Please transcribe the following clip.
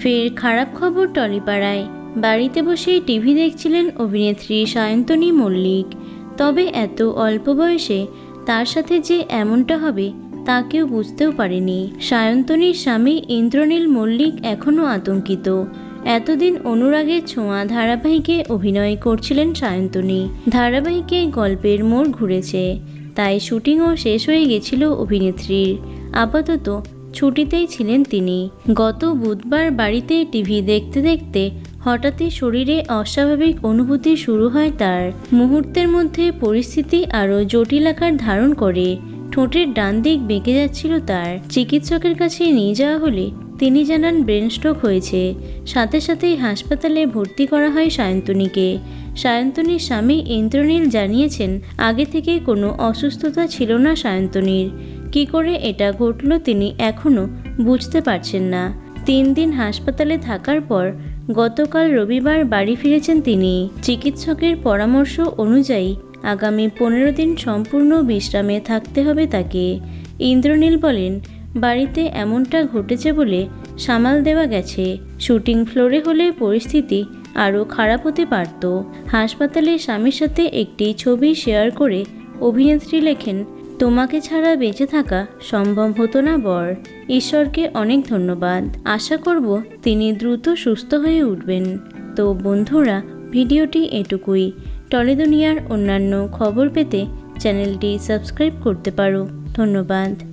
ফের খারাপ খবর টলিপাড়ায়। বাড়িতে বসেই টিভি দেখছিলেন অভিনেত্রী সায়ন্তনী মল্লিক। তবে এত অল্প বয়সে তার সাথে যে এমনটা হবে, তা কেউ বুঝতেও পারেনি। সায়ন্তনীর স্বামী ইন্দ্রনীল মল্লিক এখনও আতঙ্কিত। এতদিন অনুরাগের ছোঁয়া ধারাবাহিকে অভিনয় করছিলেন সায়ন্তনী। ধারাবাহিকে গল্পের মোড় ঘুরেছে। তাই শুটিংও শেষ হয়ে গেছিল অভিনেত্রীর। আপাতত ছুটিতেই ছিলেন তিনি। গত বুধবার বাড়িতে টিভি দেখতে দেখতে হঠাৎই শরীরে অস্বাভাবিক অনুভূতি শুরু হয় তার। মুহূর্তের মধ্যে পরিস্থিতি আরও জটিল আকার ধারণ করে। ঠোঁটের ডান দিক বেঁকে যাচ্ছিল তার। চিকিৎসকের কাছে নিয়ে যাওয়া হলে তিনি জানান ব্রেন স্ট্রোক হয়েছে। সাথে সাথেই হাসপাতালে ভর্তি করা হয় সায়ন্তনীকে। সায়ন্তনীর স্বামী ইন্দ্রনীল জানিয়েছেন, আগে থেকে কোনো অসুস্থতা ছিল না সায়ন্তনীর। কি করে এটা ঘটল তিনি এখনও বুঝতে পারছেন না। তিন দিন হাসপাতালে থাকার পর গতকাল রবিবার বাড়ি ফিরেছেন তিনি। চিকিৎসকের পরামর্শ অনুযায়ী আগামী পনেরো দিন সম্পূর্ণ বিশ্রামে থাকতে হবে তাকে। ইন্দ্রনীল বলেন, বাড়িতে এমনটা ঘটেছে বলে সামাল দেওয়া গেছে। শুটিং ফ্লোরে হলে পরিস্থিতি আরও খারাপ হতে পারত। হাসপাতালে স্বামীর সাথে একটি ছবি শেয়ার করে অভিনেত্রী লেখেন তোমাকে ছাড়া বেঁচে থাকা সম্ভব হতো না, বর। ঈশ্বরকে অনেক ধন্যবাদ। আশা করব তিনি দ্রুত সুস্থ হয়ে উঠবেন। তো বন্ধুরা, ভিডিওটি এটুকুই। টলিদুনিয়ার অন্যান্য খবর পেতে চ্যানেলটি সাবস্ক্রাইব করতে পারো। ধন্যবাদ।